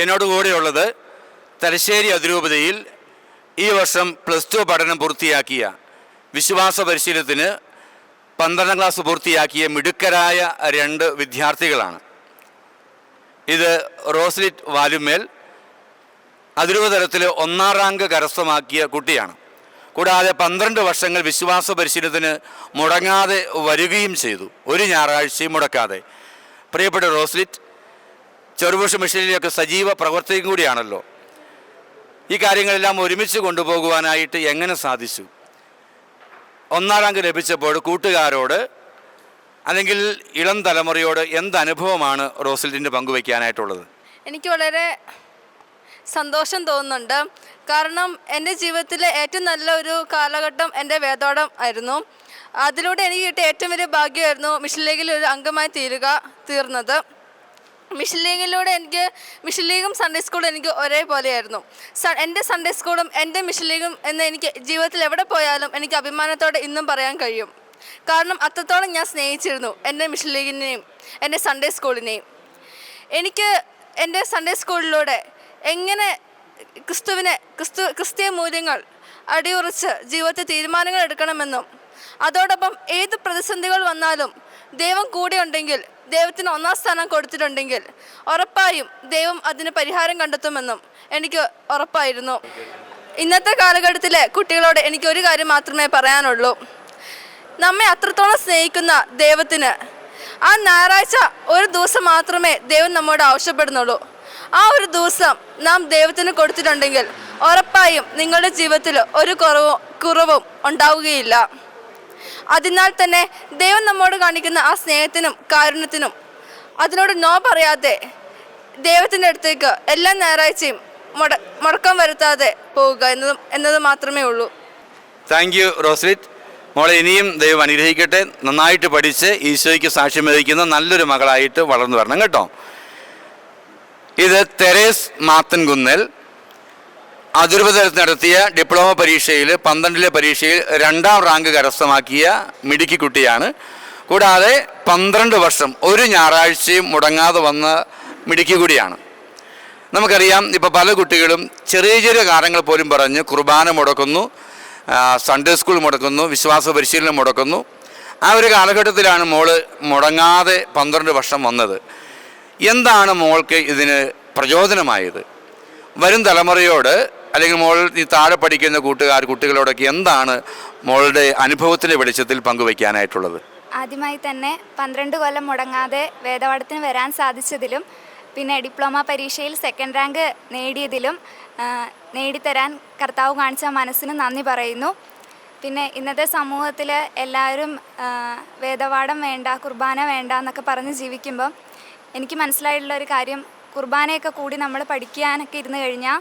എന്നോട് കൂടെയുള്ളത് തലശ്ശേരി അതിരൂപതയിൽ ഈ വർഷം പ്ലസ് ടു പഠനം പൂർത്തിയാക്കിയ വിശ്വാസ പരിശീലനത്തിന് പന്ത്രണ്ടാം ക്ലാസ് പൂർത്തിയാക്കിയ മിടുക്കരായ രണ്ട് വിദ്യാർത്ഥികളാണ്. ഇത് റോസ്ലിറ്റ് വാലുമേൽ അതിരൂപ തലത്തിൽ ഒന്നാം റാങ്ക് കരസ്ഥമാക്കിയ കുട്ടിയാണ്. കൂടാതെ പന്ത്രണ്ട് വർഷങ്ങൾ വിശ്വാസ പരിശീലനത്തിന് മുടങ്ങാതെ വരികയും ചെയ്തു. ഒരു ഞായറാഴ്ചയും മുടക്കാതെ. പ്രിയപ്പെട്ട റോസ്ലിറ്റ് ചെറുപുഷ മിഷനിലൊക്കെ സജീവ പ്രവർത്തകയും കൂടിയാണല്ലോ. ഈ കാര്യങ്ങളെല്ലാം ഒരുമിച്ച് കൊണ്ടുപോകുവാനായിട്ട് എങ്ങനെ സാധിച്ചു? ഒന്നാം റാങ്ക് ലഭിച്ചപ്പോൾ കൂട്ടുകാരോട് അല്ലെങ്കിൽ ഇളം തലമുറയോട് എന്ത് അനുഭവമാണ് റോസ്ലിറ്റിന്റെ പങ്കുവയ്ക്കാനായിട്ടുള്ളത് എനിക്ക് വളരെ സന്തോഷം തോന്നുന്നുണ്ട്. കാരണം എന്റെ ജീവിതത്തിലെ ഏറ്റവും നല്ല ഒരു കാലഘട്ടം എന്റെ വേദോടം ആയിരുന്നു. അതിലൂടെ എനിക്ക് കിട്ടിയ ഏറ്റവും വലിയ ഭാഗ്യമായിരുന്നു മിഷൻ ലീഗിൽ ഒരു അംഗമായി തീരുക തീർന്നത്. മിഷൻ ലീഗിലൂടെ എനിക്ക് മിഷൻ ലീഗും സൺഡേ സ്കൂളും എനിക്ക് ഒരേപോലെയായിരുന്നു. എന്റെ സൺഡേ സ്കൂളും എന്റെ മിഷൻ ലീഗും എന്ന് എനിക്ക് ജീവിതത്തിൽ എവിടെ പോയാലും എനിക്ക് അഭിമാനത്തോടെ ഇന്നും പറയാൻ കഴിയും. കാരണം അത്രത്തോളം ഞാൻ സ്നേഹിച്ചിരുന്നു എന്റെ മിഷൻ ലീഗിനെയും എന്റെ സൺഡേ സ്കൂളിനെയും എനിക്ക് എന്റെ സൺഡേ സ്കൂളിലൂടെ എങ്ങനെ ക്രിസ്തുവിനെ ക്രിസ്തു ക്രിസ്തീയ മൂല്യങ്ങൾ അടിയുറച്ച് ജീവിതത്തിൽ തീരുമാനങ്ങൾ എടുക്കണമെന്നും അതോടൊപ്പം ഏത് പ്രതിസന്ധികൾ വന്നാലും ദൈവം കൂടെ ഉണ്ടെങ്കിൽ ദൈവത്തിന് ഒന്നാം സ്ഥാനം കൊടുത്തിട്ടുണ്ടെങ്കിൽ ഉറപ്പായും ദൈവം അതിന് പരിഹാരം കണ്ടെത്തുമെന്നും എനിക്ക് ഉറപ്പായിരുന്നു. ഇന്നത്തെ കാലഘട്ടത്തിലെ കുട്ടികളോട് എനിക്ക് ഒരു കാര്യം മാത്രമേ പറയാനുള്ളൂ. നമ്മെ അത്രത്തോളം സ്നേഹിക്കുന്ന ദൈവത്തിന് ആ ഞായറാഴ്ച ഒരു ദിവസം മാത്രമേ ദൈവം നമ്മോട് ആവശ്യപ്പെടുന്നുള്ളൂ. ആ ഒരു ദിവസം നാം ദൈവത്തിന് കൊടുത്തിട്ടുണ്ടെങ്കിൽ ഉറപ്പായും നിങ്ങളുടെ ജീവിതത്തിൽ ഒരു കുറവും കുറവും ഉണ്ടാവുകയില്ല. അതിനാൽ തന്നെ ദൈവം നമ്മോട് കാണിക്കുന്ന ആ സ്നേഹത്തിനും കാരുണ്യത്തിനും അതിനോട് നോ പറയാതെ ദൈവത്തിന്റെ അടുത്തേക്ക് എല്ലാ ഞായറാഴ്ചയും മുട മുടക്കം വരുത്താതെ പോവുക എന്നതും എന്നത് മാത്രമേ ഉള്ളൂ. Thank you Roslit. മോളെ ഇനിയും ദൈവം അനുഗ്രഹിക്കട്ടെ. നന്നായിട്ട് പഠിച്ച് ഈശോയ്ക്ക് സാക്ഷ്യം വഹിക്കുന്ന നല്ലൊരു മകളായിട്ട് വളർന്നു വരണം കേട്ടോ. ഇത് തെരേസ് മാത്തൻകുന്നൽ അതിർവതലത്ത് നടത്തിയ ഡിപ്ലോമ പരീക്ഷയിൽ പന്ത്രണ്ടിലെ പരീക്ഷയിൽ രണ്ടാം റാങ്ക് കരസ്ഥമാക്കിയ മിടുക്കി കുട്ടിയാണ്. കൂടാതെ പന്ത്രണ്ട് വർഷം ഒരു ഞായറാഴ്ചയും മുടങ്ങാതെ വന്ന മിടുക്കി കൂടിയാണ്. നമുക്കറിയാം ഇപ്പോൾ പല കുട്ടികളും ചെറിയ ചെറിയ കാര്യങ്ങൾ പോലും പറഞ്ഞ് കുർബാന മുടക്കുന്നു സൺഡേ സ്കൂൾ മുടക്കുന്നു വിശ്വാസ പരിശീലനം മുടക്കുന്നു. ആ ഒരു കാലഘട്ടത്തിലാണ് മോൾ മുടങ്ങാതെ പന്ത്രണ്ട് വർഷം വന്നത്. എന്താണ് മോൾക്ക് ഇതിന് പ്രചോദനമായത്? വരും തലമുറയോട് അല്ലെങ്കിൽ മോൾ ഈ താഴെ പഠിക്കുന്ന കൂട്ടുകാർ കുട്ടികളോടൊക്കെ എന്താണ് മോളുടെ അനുഭവത്തിന്റെ വെളിച്ചത്തിൽ പങ്കുവയ്ക്കാനായിട്ടുള്ളത്? ആദ്യമായി തന്നെ പന്ത്രണ്ട് കൊല്ലം മുടങ്ങാതെ വേദപാഠത്തിന് വരാൻ സാധിച്ചതിലും പിന്നെ ഡിപ്ലോമ പരീക്ഷയിൽ സെക്കൻഡ് റാങ്ക് നേടിയതിലും നേടിത്തരാൻ കർത്താവ് കാണിച്ച മനസ്സിന് നന്ദി പറയുന്നു. പിന്നെ ഇന്നത്തെ സമൂഹത്തിൽ എല്ലാവരും വേദപാഠം വേണ്ട കുർബാന വേണ്ട എന്നൊക്കെ പറഞ്ഞ് ജീവിക്കുമ്പം എനിക്ക് മനസ്സിലായിട്ടുള്ള ഒരു കാര്യം കുർബാനയൊക്കെ കൂടി നമ്മൾ പഠിക്കാനൊക്കെ ഇരുന്ന് കഴിഞ്ഞാൽ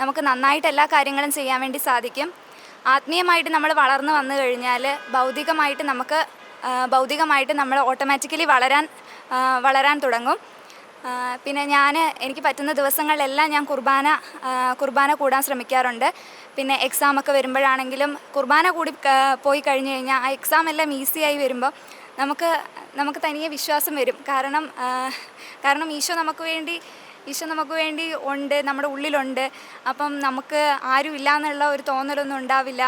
നമുക്ക് നന്നായിട്ട് എല്ലാ കാര്യങ്ങളും ചെയ്യാൻ വേണ്ടി സാധിക്കും. ആത്മീയമായിട്ട് നമ്മൾ വളർന്നു വന്നു കഴിഞ്ഞാൽ ഭൗതികമായിട്ട് നമുക്ക് ഭൗതികമായിട്ട് നമ്മൾ ഓട്ടോമാറ്റിക്കലി വളരാൻ വളരാൻ തുടങ്ങും. പിന്നെ ഞാൻ എനിക്ക് പറ്റുന്ന ദിവസങ്ങളിലെല്ലാം ഞാൻ കുർബാന കുർബാന കൂടാൻ ശ്രമിക്കാറുണ്ട്. പിന്നെ എക്സാം ഒക്കെ വരുമ്പോഴാണെങ്കിലും കുർബാന കൂടി പോയി കഴിഞ്ഞു കഴിഞ്ഞാൽ ആ എക്സാം എല്ലാം ഈസിയായി വരുമ്പോൾ നമുക്ക് നമുക്ക് തനിയെ വിശ്വാസം വരും. കാരണം കാരണം ഈശോ നമുക്ക് വേണ്ടി ഈശോ നമുക്ക് വേണ്ടി ഉണ്ട് നമ്മുടെ ഉള്ളിലുണ്ട്. അപ്പം നമുക്ക് ആരും ഇല്ല എന്നുള്ള ഒരു തോന്നലൊന്നും ഉണ്ടാവില്ല.